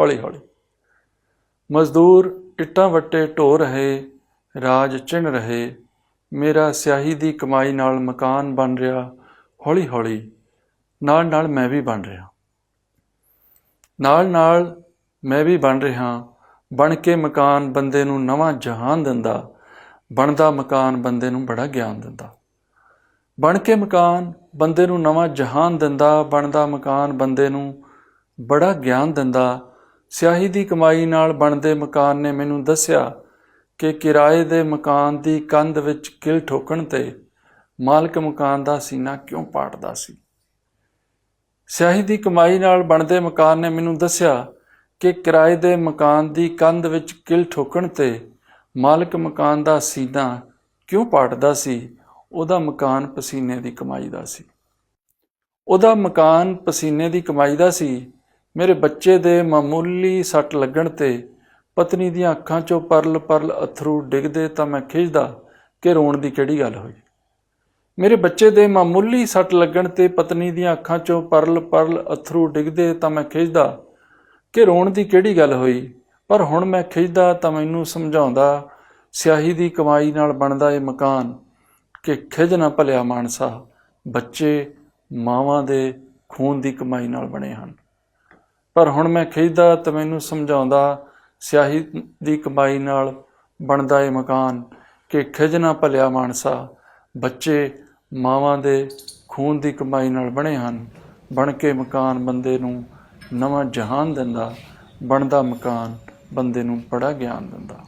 ਹੌਲੀ ਹੌਲੀ। ਮਜ਼ਦੂਰ ਇੱਟਾਂ ਵੱਟੇ ਢੋ ਰਹੇ, ਰਾਜ ਚਿਣ ਰਹੇ, ਮੇਰਾ ਸਿਆਹੀ ਦੀ ਕਮਾਈ ਨਾਲ ਮਕਾਨ ਬਣ ਰਿਹਾ, ਹੌਲੀ ਹੌਲੀ ਨਾਲ ਨਾਲ ਮੈਂ ਵੀ ਬਣ ਰਿਹਾ। ਨਾਲ ਨਾਲ ਮੈਂ ਵੀ ਬਣ ਰਿਹਾ, ਬਣ ਕੇ ਮਕਾਨ ਬੰਦੇ ਨੂੰ ਨਵਾਂ ਜਹਾਨ ਦਿੰਦਾ, ਬਣਦਾ ਮਕਾਨ ਬੰਦੇ ਨੂੰ ਬੜਾ ਗਿਆਨ ਦਿੰਦਾ। ਬਣ ਕੇ ਮਕਾਨ ਬੰਦੇ ਨੂੰ ਨਵਾਂ ਜਹਾਨ ਦਿੰਦਾ, ਬਣਦਾ ਮਕਾਨ ਬੰਦੇ ਨੂੰ ਬੜਾ ਗਿਆਨ ਦਿੰਦਾ ਸਿਆਹੀ ਦੀ ਕਮਾਈ ਨਾਲ ਬਣਦੇ ਮਕਾਨ ਨੇ ਮੈਨੂੰ ਦੱਸਿਆ ਕਿ ਕਿਰਾਏ ਦੇ ਮਕਾਨ ਦੀ ਕੰਧ ਵਿੱਚ ਕਿਲ ਠੋਕਣ ਤੇ ਮਾਲਕ ਮਕਾਨ ਦਾ ਸੀਨਾ ਕਿਉਂ ਪਾਟਦਾ ਸੀ? ਸਿਆਹੀ ਦੀ ਕਮਾਈ ਨਾਲ ਬਣਦੇ ਮਕਾਨ ਨੇ ਮੈਨੂੰ ਦੱਸਿਆ ਕਿ ਕਿਰਾਏ ਦੇ ਮਕਾਨ ਦੀ ਕੰਧ ਵਿੱਚ ਕਿਲ ਠੋਕਣ ਤੇ ਮਾਲਕ ਮਕਾਨ ਦਾ ਸੀਨਾ ਕਿਉਂ ਪਾਟਦਾ ਸੀ? ਉਹਦਾ ਮਕਾਨ ਪਸੀਨੇ ਦੀ ਕਮਾਈ ਦਾ ਸੀ। ਉਹਦਾ ਮਕਾਨ ਪਸੀਨੇ ਦੀ ਕਮਾਈ ਦਾ ਸੀ ਮੇਰੇ ਬੱਚੇ ਦੇ ਮਾਮੂਲੀ ਸੱਟ ਲੱਗਣ ਤੇ ਪਤਨੀ ਦੀਆਂ ਅੱਖਾਂ 'ਚੋਂ ਪਰਲ ਪਰਲ ਅਥਰੂ ਡਿੱਗਦੇ ਤਾਂ ਮੈਂ ਖਿੱਚਦਾ ਕਿ ਰੋਣ ਦੀ ਕਿਹੜੀ ਗੱਲ ਹੋਈ। ਮੇਰੇ ਬੱਚੇ ਦੇ ਮਾਮੂਲੀ ਸੱਟ ਲੱਗਣ ਤੇ ਪਤਨੀ ਦੀਆਂ ਅੱਖਾਂ 'ਚੋਂ ਪਰਲ ਪਰਲ ਅਥਰੂ ਡਿੱਗਦੇ ਤਾਂ ਮੈਂ ਖਿੱਚਦਾ ਕਿ ਰੋਣ ਦੀ ਕਿਹੜੀ ਗੱਲ ਹੋਈ, ਪਰ ਹੁਣ ਮੈਂ ਖਿੱਚਦਾ ਤਾਂ ਮੈਨੂੰ ਸਮਝਾਉਂਦਾ, ਸਿਆਹੀ ਦੀ ਕਮਾਈ ਨਾਲ ਬਣਦਾ ਇਹ ਮਕਾਨ ਕਿ ਖਿਜ ਨਾ ਭਲਿਆ ਮਾਨਸਾ, ਬੱਚੇ ਮਾਵਾਂ ਦੇ ਖੂਨ ਦੀ ਕਮਾਈ ਨਾਲ ਬਣੇ ਹਨ। ਪਰ ਹੁਣ ਮੈਂ ਖਿੱਚਦਾ ਤਾਂ ਮੈਨੂੰ ਸਮਝਾਉਂਦਾ, ਸਿਆਹੀ ਦੀ ਕਮਾਈ ਨਾਲ ਬਣਦਾ ਏ ਮਕਾਨ ਕਿ ਖਿਜ ਨਾ ਭਲਿਆ ਮਾਨਸਾ। ਬੱਚੇ ਮਾਵਾਂ ਦੇ ਖੂਨ ਦੀ ਕਮਾਈ ਨਾਲ ਬਣੇ ਹਨ। ਬਣ ਕੇ ਮਕਾਨ ਬੰਦੇ ਨੂੰ ਨਵਾਂ ਜਹਾਨ ਦਿੰਦਾ, ਬਣਦਾ ਮਕਾਨ ਬੰਦੇ ਨੂੰ ਬੜਾ ਗਿਆਨ ਦਿੰਦਾ।